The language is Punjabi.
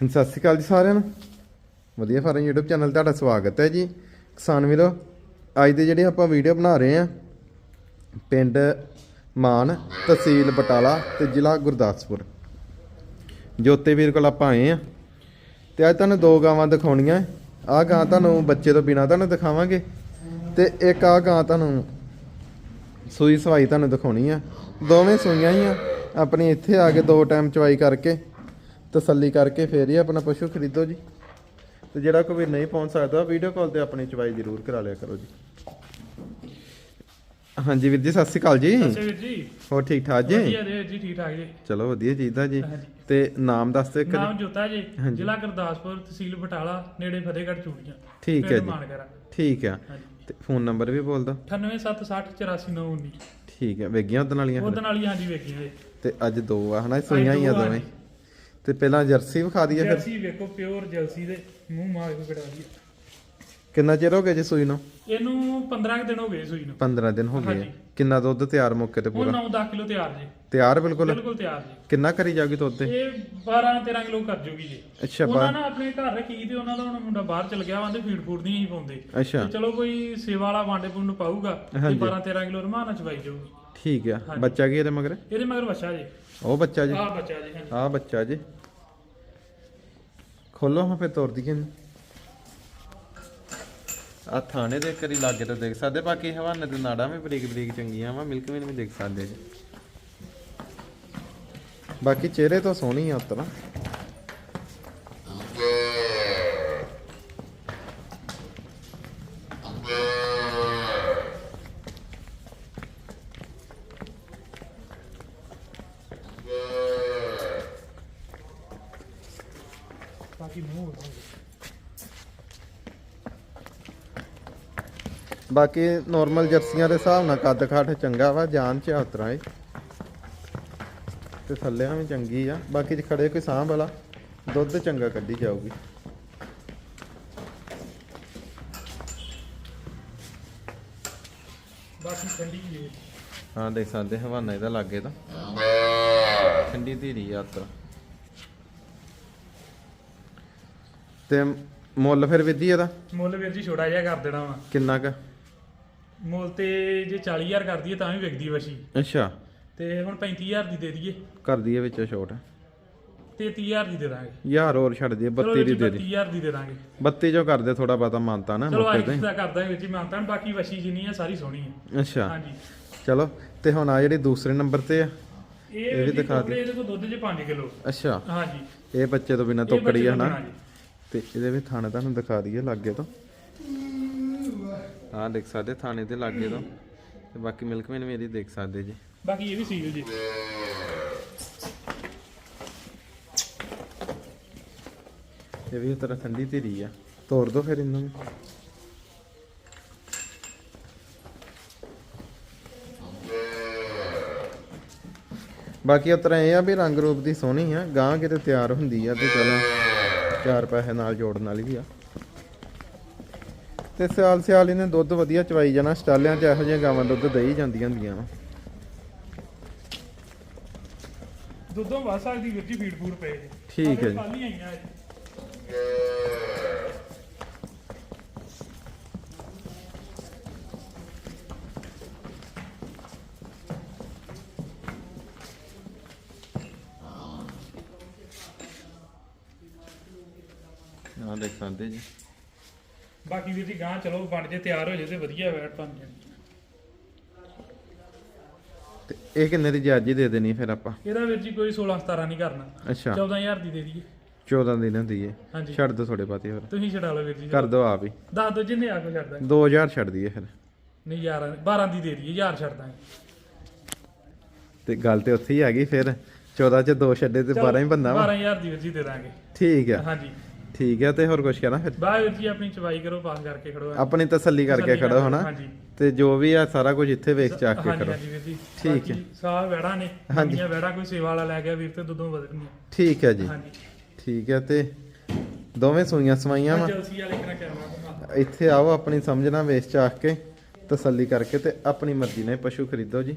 ਹਾਂਜੀ, ਸਤਿ ਸ਼੍ਰੀ ਅਕਾਲ ਜੀ ਸਾਰਿਆਂ ਨੂੰ। ਵਧੀਆ ਫਾਰਮ YouTube ਚੈਨਲ ਤੁਹਾਡਾ ਸਵਾਗਤ ਹੈ ਜੀ। ਕਿਸਾਨ ਵੀਰੋ ਅੱਜ ਦੇ ਜਿਹੜੇ ਆਪਾਂ ਵੀਡੀਓ ਬਣਾ ਰਹੇ ਆ ਪਿੰਡ ਮਾਨ ਤਹਿਸੀਲ ਬਟਾਲਾ ਤੇ ਜ਼ਿਲ੍ਹਾ ਗੁਰਦਾਸਪੁਰ। ਜੋਤੇ ਵੀਰ ਕੋਲ ਆਪਾਂ ਆਏ ਆ ਤੇ ਅੱਜ ਤੁਹਾਨੂੰ ਦੋ ਗਾਵਾਂ ਦਿਖਾਉਣੀਆਂ ਆਹ ਗਾਂ ਤੁਹਾਨੂੰ ਬੱਚੇ ਤੋਂ ਬਿਨਾ ਤੁਹਾਨੂੰ ਦਿਖਾਵਾਂਗੇ। ਤੇ ਇੱਕ ਆਹ ਗਾਂ ਤੁਹਾਨੂੰ ਸੂਈ ਸਵਾਈ ਤੁਹਾਨੂੰ ਦਿਖਾਉਣੀ ਆ। ਦੋਵੇਂ ਸੂਈਆਂ ਹੀ ਆ। ਆਪਣੀ ਇੱਥੇ ਆ ਕੇ ਦੋ ਟਾਈਮ ਚਵਾਈ ਕਰਕੇ ਤਸੱਲੀ ਕਰਕੇ ਫੇਰ ਹੀ ਆਪਣਾ ਪਸ਼ੂ ਖਰੀਦੋ ਜੀ। ਤੇ ਜਿਹੜਾ ਕੋਈ ਨਹੀਂ ਪਹੁੰਚ ਸਕਦਾ ਵੀਡੀਓ ਕਾਲ ਤੇ ਆਪਣੀ ਚਵਾਈ ਜ਼ਰੂਰ ਕਰਾ ਲਿਆ ਕਰੋ ਜੀ। ਹਾਂਜੀ ਵੀਰ ਜੀ ਸਤਿ ਸ਼੍ਰੀ ਅਕਾਲ ਜੀ। ਅੱਛਾ ਵੀਰ ਜੀ। ਹੋਰ ਠੀਕ ਠਾਕ ਜੀ? ਵਧੀਆ ਜੀ ਜੀ ਠੀਕ ਠਾਕ ਜੀ। ਚਲੋ ਵਧੀਆ ਚੀਜ਼ਾਂ ਜੀ। ਤੇ ਨਾਮ ਦੱਸ ਦਿਓ ਨਾਮ ਜੋਤਾ ਜੀ। ਜ਼ਿਲ੍ਹਾ ਗੁਰਦਾਸਪੁਰ ਤਹਿਸੀਲ ਬਟਾਲਾ ਨੇੜੇ ਫਤਿਹਗੜ੍ਹ ਚੂੜੀਆਂ ਠੀਕ ਹੈ ਜੀ। ਠੀਕ ਆ। ਤੇ ਫੋਨ ਨੰਬਰ ਵੀ ਬੋਲ ਦੋ 9876844919 ਠੀਕ ਹੈ। ਵੇਗੀਆਂ ਉਦੋਂ ਵਾਲੀਆਂ ਫਿਰ? ਉਹਦੇ ਨਾਲ ਹੀ ਹਾਂਜੀ ਵੇਖੀਆਂ ਜੀ। ਤੇ ਅੱਜ ਦੋ ਆ ਹਨਾ? ਸੂਈਆਂ ਹੀ ਆ ਦੋਵੇਂ। ਤੇ ਪਹਿਲਾਂ ਜਰਸੀ ਵਿਖਾ ਦਈਏ ਫਿਰ? ਜਰਸੀ ਵੇਖੋ ਪਿਓਰ ਜਰਸੀ ਦੇ ਮੂੰਹ ਮਾਰ ਕੇ ਕਢਾ ਦੀ ਕਿੰਨਾ ਚਿਰ ਹੋ ਗਿਆ ਜੀ ਸੂਈ ਨੂੰ? ਇਹਨੂੰ 15 ਕੁ ਦਿਨ ਹੋ ਗਏ ਸੂਈ ਨੂੰ। 15 ਦਿਨ ਹੋ ਗਏ। ਆ। ਹਾਂਜੀ। ਕਿੰਨਾ ਦੁੱਧ ਤਿਆਰ ਮੌਕੇ ਤੇ ਉਹ ਪੂਰਾ? 9-10 ਕਿਲੋ ਤਿਆਰ ਜੀ। ਤਿਆਰ ਬਿਲਕੁਲ? ਬਿਲਕੁਲ ਤਿਆਰ ਜੀ। ਕਿੰਨਾ ਕਰੀ ਜਾਊਗੀ ਦੁੱਧ ਤੇ? ਇਹ 12-13 ਕਿਲੋ ਕਰ ਜੂਗੀ ਜੀ। ਅੱਛਾ ਉਹਨਾਂ ਬਾ ਨੇ ਆਪਣੇ ਘਰ ਰੱਖੀ ਤੇ ਉਹਨਾਂ ਦਾ ਹੁਣ ਮੁੰਡਾ ਬਾਹਰ ਚਲ ਗਿਆ ਵਾਂਦੇ ਫੀਡ ਫੂਡ ਨਹੀਂ ਹੀ ਪਾਉਂਦੇ। ਅੱਛਾ। ਤੇ ਚਲੋ ਕੋਈ ਸੇਵਾ ਵਾਲਾ ਵਾਂਡੇ ਪੁੰਨ ਪਾਊਗਾ ਤੇ ਹਾਂਜੀ। 12 13 ਕਿਲੋ ਰਮਾਨਾ ਚਵਾਈ ਜਾਊਗੀ। ਠੀਕ ਆ। ਬੱਚਾ ਕੀ ਇਹਦੇ ਮਗਰ? ਇਹਦੇ ਮਗਰ ਬੱਚਾ ਜੀ। ਉਹ ਬੱਚਾ ਜੀ। ਆਹ ਬੱਚਾ ਜੀ ਹਾਂਜੀ। ਆਹ ਬੱਚਾ ਜੀ। ਖੋਲੋ ਹਾਂ ਫੇ ਤੋਰ ਦਈਏ ਆ ਥਾਣੇ ਦੇ ਕਰੀ ਲਾਗੇ ਤੇ ਦੇਖ ਸਕਦੇ ਬਾਕੀ ਹਵਾਨੇ ਦੇ ਨਾੜਾਂ ਵੀ ਬਰੀਕ ਬਰੀਕ ਚੰਗੀਆਂ ਵਾ ਮਿਲਕ ਵੀ ਵੀ ਦੇਖ ਸਕਦੇ ਜੀ। ਬਾਕੀ ਚਿਹਰੇ ਤੋਂ ਸੋਹਣੀ ਆ ਉਤਰਾ। ਮੂੰਹ ਹੋਣਾ ਬਾਕੀ ਨਾਰਮਲ ਜਰਸੀਆਂ ਦੇ ਹਿਸਾਬ ਨਾਲ ਕੱਦ ਕਾਠ ਚੰਗਾ ਵਾ ਜਾਨ ਚ ਉਤਰਾ ਏ ਤੇ ਥੱਲਿਆਂ ਵੀ ਚੰਗੀ ਆ। ਬਾਕੀ ਜੇ ਖੜੇ ਕੋਈ ਸਾਂਭ ਵਾਲਾ ਦੁੱਧ ਚੰਗਾ ਕੱਢੀ ਜਾਊਗੀ। ਬਾਕੀ ਠੰਡੀ ਜੀ ਹਾਂ। ਦੇਖ ਸਕਦੇ ਹਵਾਨਾ ਇਹਦਾ ਲਾਗੇ ਤਾਂ। ਠੰਡੀ ਧੀਰੀ ਆ ਤੇ ਮੁੱਲ ਫਿਰ ਵਿਧੀ ਇਹਦਾ? ਮੁੱਲ ਵੀਰ ਜੀ ਛੋਟਾ ਜਿਹਾ ਕਰ ਦੇਣਾ ਵਾ। ਕਿੰਨਾ ਕ? ਮੁੱਲ ਤੇ ਜੇ 40000 ਕਰ ਦਈਏ ਤਾਂ ਵੀ ਵਿਕਦੀ ਵਸ਼ੀ। ਅੱਛਾ। ਤੇ ਹੁਣ 35000 ਦੀ ਦੇ ਦਈਏ। ਕਰ ਦਈਏ ਵਿੱਚ ਛੋਟ। 33000 ਦੀ ਦੇ ਦਾਂਗੇ। ਯਾਰ ਹੋਰ ਛੱਡ ਚਲੋ 32 ਵੀਰ ਦੀ ਦੇ ਦੀ 32000 ਦੀ ਦੇ ਦਾਂਗੇ। 32 ਜੋ ਕਰਦੇ ਥੋੜਾ ਬਾਤਾ ਮੰਨਤਾ ਨਾ ਚਲੋ ਮੌਕੇ ਆਈ ਦਾ ਕਰਦਾ ਵੀਰ ਜੀ ਮਾਨਤਾਨ ਬਾਕੀ ਵਸ਼ੀ ਜਿੰਨੀ ਆ ਸਾਰੀ ਸੋਹਣੀ ਹੈ ਤੇ ਅੱਛਾ। ਹਾਂਜੀ। ਚਲੋ ਤੇ ਹੁਣ ਆ ਜਿਹੜੀ ਦੂਸਰੇ ਨੰਬਰ ਤੇ ਆ ਇਹ ਵੀ ਦਿਖਾ ਦਿਖਾ ਇਹਦੇ ਕੋਲ ਦੁੱਧ ਚ 5 ਕਿਲੋ। ਅੱਛਾ। ਹਾਂਜੀ। ਇਹ ਬੱਚੇ ਤੋਂ ਬਿਨਾ ਇਹ ਤੋਕੜੀ ਆ ਨੂੰ। ਜੀ। ਤੇ ਇਹਦੇ ਵੀ ਥਾਣੇ ਤੁਹਾਨੂੰ ਦਿਖਾ ਦਈਏ ਲਾਗੇ ਤੋਂ। ਆਹ ਦੇਖ ਸਕਦੇ ਥਾਣੇ ਦੇ ਲਾਗੇ ਤੋਂ। ਤੇ ਬਾਕੀ ਮਿਲਕਮੈਨ ਵੀ ਇਹਦੀ ਦੇਖ ਸਕਦੇ ਜੀ। ਬਾਕੀ ਇਹ ਵੀ ਸੀਲ ਜੀ। ਇਹ ਵੀ ਤਰ੍ਹਾਂ ਠੰਡੀ ਧੀਰੀ ਆ। ਤੋੜ ਦੋ ਫਿਰ ਇਹਨਾਂ ਨੂੰ ਬਾਕੀ ਉਤਰਾ ਇਹ ਆ ਵੀ ਰੰਗ ਰੂਪ ਦੀ ਸੋਹਣੀ ਆ ਗਾਂ ਕਿਤੇ ਤਿਆਰ ਹੁੰਦੀ ਆ ਤੇ ਚਲੋ। ਚਾਰ ਪੈਸੇ ਨਾਲ ਜੋੜਨ ਵਾਲੀ ਵੀ ਆ। ਤੇ ਸਿਆਲ ਸਿਆਲ ਇਹਨੇ ਦੁੱਧ ਵਧੀਆ ਚਵਾਈ ਜਾਣਾ ਸਟਾਲਿਆਂ 'ਚ ਇਹੋ ਜਿਹੀਆਂ ਗਾਵਾਂ ਦੁੱਧ ਦੇਈ ਜਾਂਦੀਆਂ ਹੁੰਦੀਆਂ ਵਾ। ਦੁੱਧੋਂ ਵਾ ਸਕਦੀ ਵੀਰ ਜੀ ਫੀਡ ਫੂਡ ਪਏ ਜੀ ਠੀਕ ਹੈ ਆਈਆਂ ਜੀ ਆਹ ਦੇਖ ਸਕਦੇ ਜੀ। ਬਾਕੀ ਵੀਰ ਜੀ ਗਾਂ ਚਲੋ ਬਣ ਜੇ ਤਿਆਰ ਹੋ ਜੇ ਤੇ ਵਧੀਆ ਵੈਟ ਬਣ ਜੇ ਤੇ ਇਹ ਕਿੰਨੇ ਦੀ ਜਾਜੀ ਦੇ ਦੇਣੀ ਫਿਰ ਆਪਾਂ? ਇਹਦਾ ਵੀਰ ਜੀ ਕੋਈ 16 17 ਨਹੀਂ ਕਰਨਾ। ਅੱਛਾ। 14000 ਦੀ ਦੇ ਦਈਏ। 14 ਦਿਨ ਹੁੰਦੀ ਏ ਹਾਂਜੀ। ਛੱਡ ਦੋ ਥੋੜੇ ਪਾਤੇ ਫਿਰ ਤੁਸੀਂ ਛਡਾ ਲਓ ਵੀਰ ਜੀ। ਕਰ ਦੋ ਆਪ ਹੀ। ਦੱਸ ਦੋ ਜਿੰਨੇ ਆ ਕੋ ਛੱਡਦਾ 2000 ਛੱਡ ਦਈਏ ਫਿਰ। ਨਹੀਂ 11 12 ਦੀ ਦੇ ਦਈਏ 1000 ਛੱਡ ਦਾਂਗੇ। ਤੇ ਗੱਲ ਤੇ ਉੱਥੇ ਹੀ ਆ ਗਈ ਫਿਰ। 14 ਚ 2 ਛੱਡੇ ਤੇ 12 ਹੀ ਬੰਦਾ ਵਾ। 12000 ਦੀ ਵੀਰ ਜੀ ਦੇ ਦਾਂਗੇ। ਠੀਕ ਆ। ਹਾਂਜੀ। ਠੀਕ ਆ ਤੇ ਹੋਰ ਕੁਝ ਕਹਿਣਾ ਫਿਰ? ਬਾਹਰ ਵੀਰ ਜੀ ਆਪਣੀ ਚਵਾਈ ਕਰੋ ਪਾਸ ਕਰਕੇ ਖੜੋ। ਆਪਣੀ ਤਸੱਲੀ ਕਰਕੇ ਤਸੱਲੀ ਖੜੋ ਹਨਾ? ਹਾਂਜੀ। ਤੇ ਜੋ ਵੀ ਆ ਸਾਰਾ ਕੁਝ ਇੱਥੇ ਵੇਚ ਚਾਕ ਕੇ ਕਰੋ ਹਾਂਜੀ ਵੀਰ ਜੀ। ਠੀਕ ਹੈ। ਬਾਕੀ ਸਾਹ ਵੈੜਾ ਨੇ ਹਾਂਜੀ। ਵੈੜਾ ਕੋਈ ਸੇਵਾ ਵਾਲਾ ਲੈ ਗਿਆ ਵੀਰ ਤੇ ਦੁੱਧੋਂ ਵਧਣੀਆਂ ਠੀਕ ਹੈ ਜੀ। ਹਾਂਜੀ। ਠੀਕ ਹੈ ਤੇ ਦੋਵੇਂ ਸੂਈਆਂ ਸਵਾਈਆਂ ਵਾ। ਜਲਸੀ ਵਾਲੇ ਕਿਹੜਾ ਕੈਮਰਾ ਬਣਾ ਇੱਥੇ ਆਓ ਆਪਣੀ ਸਮਝਣਾ ਵੇਚ ਚਾਕ ਕੇ ਤਸੱਲੀ ਕਰਕੇ ਤੇ ਆਪਣੀ ਮਰਜ਼ੀ ਨਾਲ ਪਸ਼ੂ ਖਰੀਦੋ ਜੀ।